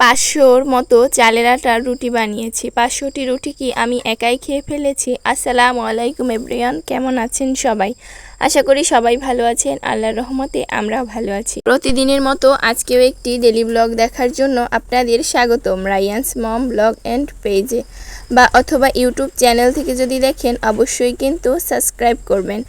পাঁচশোর মতো চালের আটার রুটি বানিয়েছি। পাঁচশোটি রুটি কি আমি একাই খেয়ে ফেলেছি? আসসালামু আলাইকুম এব্রিয়ান কেমন আছেন সবাই? আশা করি সবাই ভালো আছেন, আল্লাহর রহমতে আমরাও ভালো আছি। প্রতিদিনের মতো আজকেও একটি ডেলি ব্লগ দেখার জন্য আপনাদের স্বাগতম রায়ান্স মম ব্লগ অ্যান্ড পেজে। বা অথবা ইউটিউব চ্যানেল থেকে যদি দেখেন, অবশ্যই কিন্তু সাবস্ক্রাইব করবেন।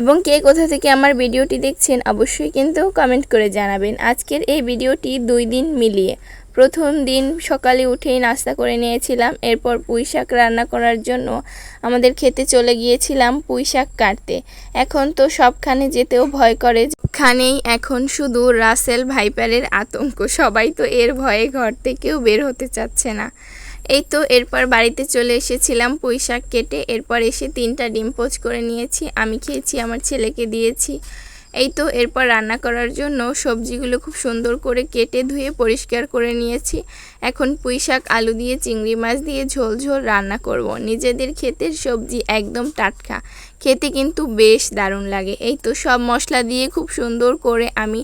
এবং কে কোথা থেকে আমার ভিডিওটি দেখছেন অবশ্যই কিন্তু কমেন্ট করে জানাবেন। আজকের এই ভিডিওটি দুই দিন মিলিয়ে। প্রথম দিন সকালে উঠেই নাস্তা করে নিয়েছিলাম, এরপর পুঁই শাক রান্না করার জন্য আমাদের খেতে চলে গিয়েছিলাম পুঁই শাক কাটতে। এখন তো সবখানে যেতেও ভয় করে। খানেই এখন শুধু রাসেল ভাইপারের আতঙ্ক, সবাই তো এর ভয়ে ঘর থেকেও বের হতে চাচ্ছে না। এই তো এরপর বাড়িতে চলে এসেছিলাম পুঁই শাক কেটে। এরপর এসে তিনটা ডিম পোচ করে নিয়েছি, আমি খেয়েছি, আমার ছেলেকে দিয়েছি। এই তো এরপর রান্না করার জন্য সবজিগুলো খুব সুন্দর করে কেটে ধুয়ে পরিষ্কার করে নিয়েছি। এখন পুঁই শাক আলু দিয়ে, চিংড়ি মাছ দিয়ে ঝোল ঝোল রান্না করব। নিজেদের ক্ষেতের সবজি একদম টাটকা। খেতে কিন্তু বেশ দারুণ লাগে। এই তো সব মশলা দিয়ে খুব সুন্দর করে আমি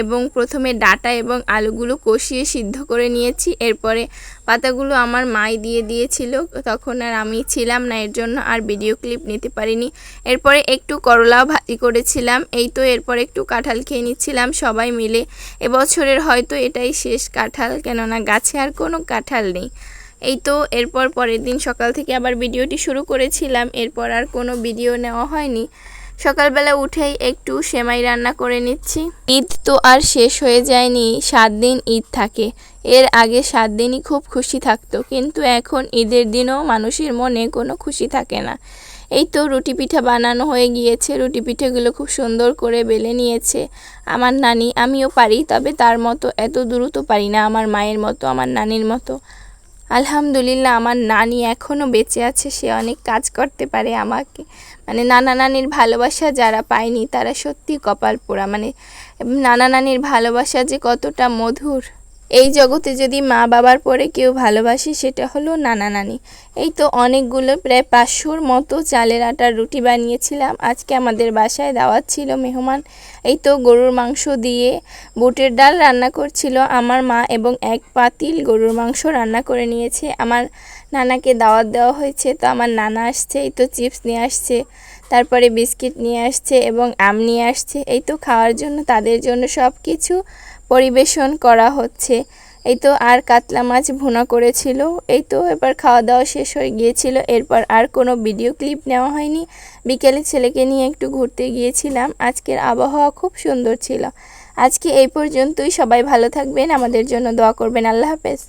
এবং প্রথমে ডাটা এবং আলুগুলো কষিয়ে সিদ্ধ করে নিয়েছি। এরপরে পাতাগুলো আমার মাই দিয়ে দিয়েছিল। তখন আর আমি ছিলাম না, এর জন্য আর ভিডিও ক্লিপ নিতে পারিনি। এরপরে একটু করলাও ভাজি করেছিলাম। এই তো এরপর একটু কাঁঠাল খেয়ে নিচ্ছিলাম সবাই মিলে। এবছরের হয়তো এটাই শেষ কাঁঠাল, কেননা গাছে আর কোনো কাঁঠাল নেই। এই তো, এরপর পরের দিন সকাল থেকে আবার ভিডিওটি শুরু করেছিলাম, এরপর আর কোনো ভিডিও নেওয়া হয়নি। সকালবেলা উঠেই একটু সেমাই রান্না করে নিচ্ছি। ঈদ তো আর শেষ হয়ে যায়নি, সাত দিন ঈদ থাকে। এর আগে সাত দিনই খুব খুশি থাকতো, কিন্তু এখন ঈদের দিনও মানুষের মনে কোনো খুশি থাকে না। এই তো রুটি পিঠা বানানো হয়ে গিয়েছে, রুটি পিঠেগুলো খুব সুন্দর করে বেলে নিয়েছে। আমার নানি, আমিও পারি, তবে তার মতো এত দ্রুত পারি না, আমার মায়ের মতো, আমার নানির মতো। আলহামদুলিল্লাহ, আমার নানি এখনও বেঁচে আছে, সে অনেক কাজ করতে পারে আমাকে। মানে নানা নানির ভালোবাসা যারা পায়নি, তারা সত্যি কপাল পোড়া। মানে নানা নানির ভালোবাসা যে কতটা মধুর। এই জগতে যদি মা বাবার পরে কেউ ভালোবাসে, সেটা হলো নানা নানি। এই তো অনেকগুলো, প্রায় পাঁচশোর মতো চালের আটার রুটি বানিয়েছিলাম। আজকে আমাদের বাসায় দাওয়াত ছিল মেহমান। এই তো গরুর মাংস দিয়ে বুটের ডাল রান্না করছিল আমার মা এবং এক পাতিল গরুর মাংস রান্না করে নিয়েছে। আমার নানাকে দাওয়াত দেওয়া হয়েছে, তো আমার নানা আসছে, এই তো চিপস নিয়ে আসছে, তারপরে বিস্কিট নিয়ে আসছে এবং আম নিয়ে আসছে। এই তো খাওয়ার জন্য, তাদের জন্য সব কিছু পরিবেশন করা হচ্ছে। এই তো আর কাতলা মাছ ভুনা করেছিল। এই তো এবার খাওয়া দাওয়া শেষ হয়ে গিয়েছিল। এরপর আর কোনো ভিডিও ক্লিপ নেওয়া হয়নি। বিকেলে ছেলেকে নিয়ে একটু ঘুরতে গিয়েছিলাম। আজকের আবহাওয়া খুব সুন্দর ছিল। আজকে এই পর্যন্তই। সবাই ভালো থাকবেন। আমাদের জন্য দোয়া করবেন। আল্লাহ হাফেজ।